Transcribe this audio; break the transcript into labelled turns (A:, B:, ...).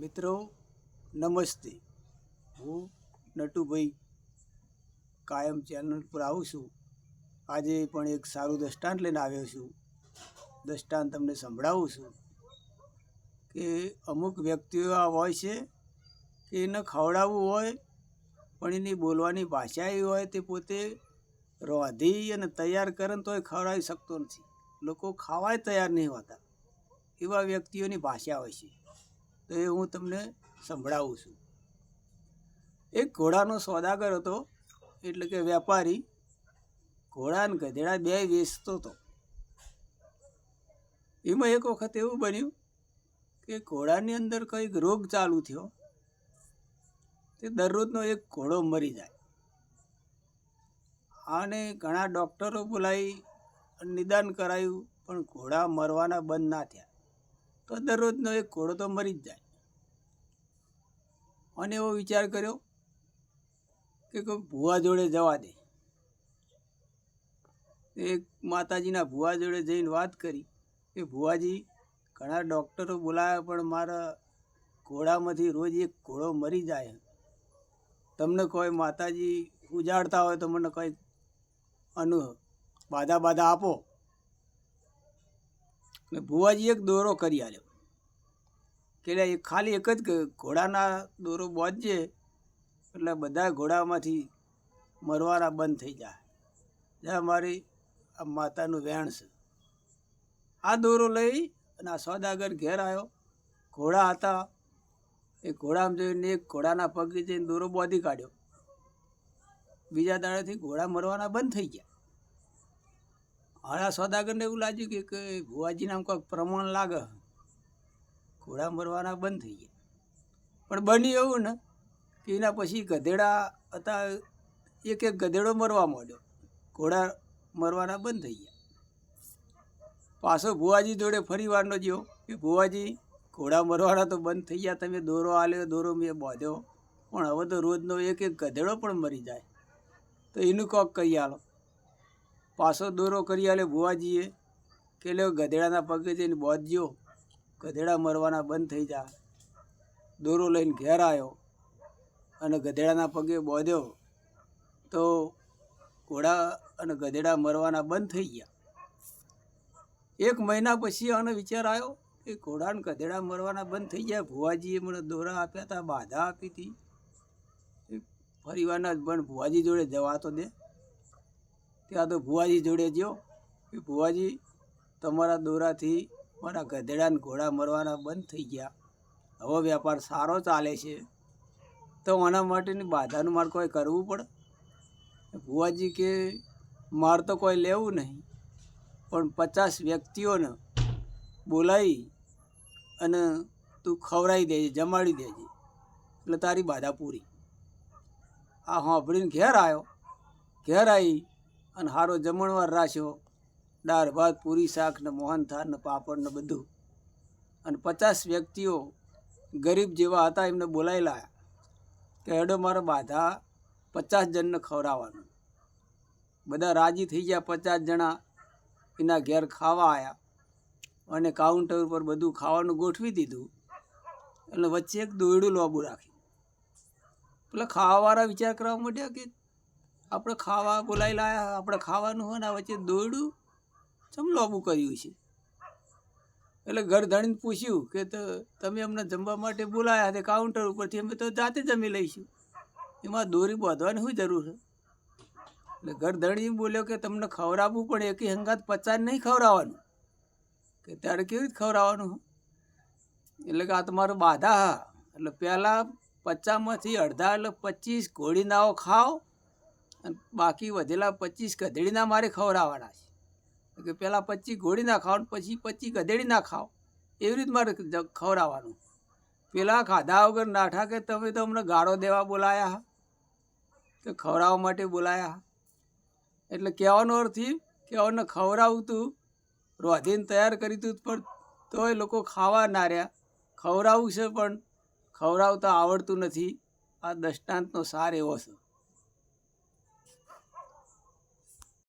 A: મિત્રો, નમસ્તે. હું નટુભાઈ કાયમ ચેનલ પર આવું છું. આજે પણ એક સારું દ્રષ્ટાંત લઈને આવ્યો છું. દ્રષ્ટાંત તમને સંભળાવું છું કે અમુક વ્યક્તિઓ આ હોય છે કે એને ખવડાવવું હોય, પણ એની બોલવાની ભાષા એવી હોય તે પોતે રોધી અને તૈયાર કરે ને તોય ખવડાવી શકતો નથી. લોકો ખાવાય તૈયાર નહીં હોતા. એવા વ્યક્તિઓની ભાષા હોય છે. તો એ હું તમને સંભળાવું છું. એક ઘોડાનો સોદાગર હતો, એટલે કે વેપારી ઘોડા અને ગધેડા બે વેચતો હતો. એમાં એક વખત એવું બન્યું કે ઘોડાની અંદર કંઈક રોગ ચાલુ થયો, તે દરરોજનો એક ઘોડો મરી જાય. આને ઘણા ડૉક્ટરો બોલાવી નિદાન કરાયું, પણ ઘોડા મરવાના બંધ ના થયા. તો દરરોજનો એક ઘોડો તો મરી જ જાય. અને એવો વિચાર કર્યો કે કોઈ ભુવા જોડે જવા દે. એક માતાજીના ભુવા જોડે જઈને વાત કરી. કે ભુવાજી ઘણા ડૉક્ટરો બોલાવ્યા પણ મારા ઘોડામાંથી રોજ એક ઘોડો મરી જાય. તમને કોઈ માતાજી ઉજાડતા હોય તો મને કંઈક અનુ બાધા બાધા આપો. ને ભુવાજી એક દોરો કરી આલ્યો કે એ ખાલી એક જ કે ઘોડાના દોરો બોધજે, એટલે બધા ઘોડામાંથી મરવાના બંધ થઈ જાય જે મારી, આ માતાનું વેણ છે. આ દોરો લઈ અને આ સોદાગર ઘેર આવ્યો ઘોડા હતા. એ ઘોડામાં જોઈને એક ઘોડાના પગે જઈને દોરો બોધી કાઢ્યો. બીજા દાડેથી ઘોડા મરવાના બંધ થઈ ગયા. હવે આ સોદાગરને એવું લાગ્યું કે ભુવાજીને આમ કોઈક પ્રમાણ લાગે. ઘોડા મરવાના બંધ થઈ ગયા. પણ બન્યું એવું ને કે એના પછી ગધેડા હતા, એક એક ગધેડો મરવા માંડ્યો. ઘોડા મરવાના બંધ થઈ ગયા. પાછો ભુવાજી જોડે ફરી વારનો જ્યો કે, ભુવાજી, ઘોડા મરવાના તો બંધ થઈ ગયા, તમે દોરો આલ્યો, દોરો મેં બાંધ્યો. પણ હવે તો રોજનો એક એક ગધેડો પણ મરી જાય. તો એનું કોક કહી આલો. પાછો દોરો કરી આલે ભુવાજીએ કે, લ્યો ગધેડાના પગે જઈને બોધજો. ગધેડા મરવાના બંધ થઈ જાય દોરો લઈને ઘેર આવ્યો અને ગધેડાના પગે બોધ્યો તો ઘોડા અને ગધેડા મરવાના બંધ થઈ ગયા. એક મહિના પછી આનો વિચાર આવ્યો કે ઘોડા અને ગધેડા મરવાના બંધ થઈ ગયા. ભુવાજીએ મને દોરા આપ્યા હતા બાધા આપી હતી ફરીવારના જ પણ ભુવાજી જોડે જવા તો દે. ત્યાં તો ભુવાજી જોડે ગયો. કે ભુવાજી તમારા દોરાથી મારા ગધેડા ને ઘોડા મરવાના બંધ થઈ ગયા. હવે વેપાર સારો ચાલે છે. તો આના માટેની બાધાનું મારે કોઈ કરવું પડે? ભુવાજી કે, મારે તો કોઈ લેવું નહીં. પણ પચાસ વ્યક્તિઓને બોલાવી અને તું ખવડાવી દેજે, જમાડી દેજે. એટલે તારી બાધા પૂરી. આ સાંભળીને ઘેર આવ્યો ઘેર આવી અને સારો જમણવાર રાખ્યો. દાળ, ભાત, પૂરી, શાક ને મોહનથાળ ને પાપડ ને બધું. અને પચાસ વ્યક્તિઓ ગરીબ જેવા હતા, એમને બોલાયેલા લાયા કે હેડો મારો બાધા પચાસ જણને ખવડાવવાનું. બધા રાજી થઈ ગયા, પચાસ જણા એના ઘેર ખાવા આવ્યા અને કાઉન્ટર ઉપર બધું ખાવાનું ગોઠવી દીધું. એટલે વચ્ચે એક દોયડું લોબુ રાખ્યું. એટલે ખાવાવાળા વિચાર કરવા માંડ્યા કે આપણે ખાવા બોલાવી લાયા આપણે ખાવાનું હોય ને આ વચ્ચે દોયડું ચમ લોબું કર્યું છે? એટલે ઘર ધણીને પૂછ્યું કે તો તમે અમને જમવા માટે બોલાયા તે કાઉન્ટર ઉપરથી, અમે તો જાતે જમી લઈશું. એમાં દોરી બાંધવાની શું જરૂર છે? એટલે ઘર ધણી બોલ્યો કે તમને ખવડાવવું પણ એક હંગાત પચાસ નહીં ખવડાવવાનું. કે ત્યારે કેવી રીતે ખવડાવવાનું? એટલે કે આ તમારો બાધા હા. એટલે પહેલાં પચાસમાંથી અડધા એટલે પચીસ ઘોડીનાઓ ખાઓ અને બાકી વધેલા પચીસ ગધેડીના મારે ખવડાવવાના છે. કે પહેલાં પચી ઘોડી ના ને પછી પચી ગધેડી ના ખાઓ એવી રીત મારે ખવડાવવાનું. પેલા ખાધા વગર નાઠા કે તમે તો અમને ગાળો દેવા બોલાયા કે ખવડાવવા માટે બોલાયા એટલે કહેવાનો અર્થ એ કે અમને ખવડાવું તું, રોધીને તૈયાર કરી તું પણ તોય લોકો ખાવા ના રહ્યા. ખવડાવવું છે પણ ખવડાવતા આવડતું નથી. આ દૃષ્ટાંતનો સાર એવો છે.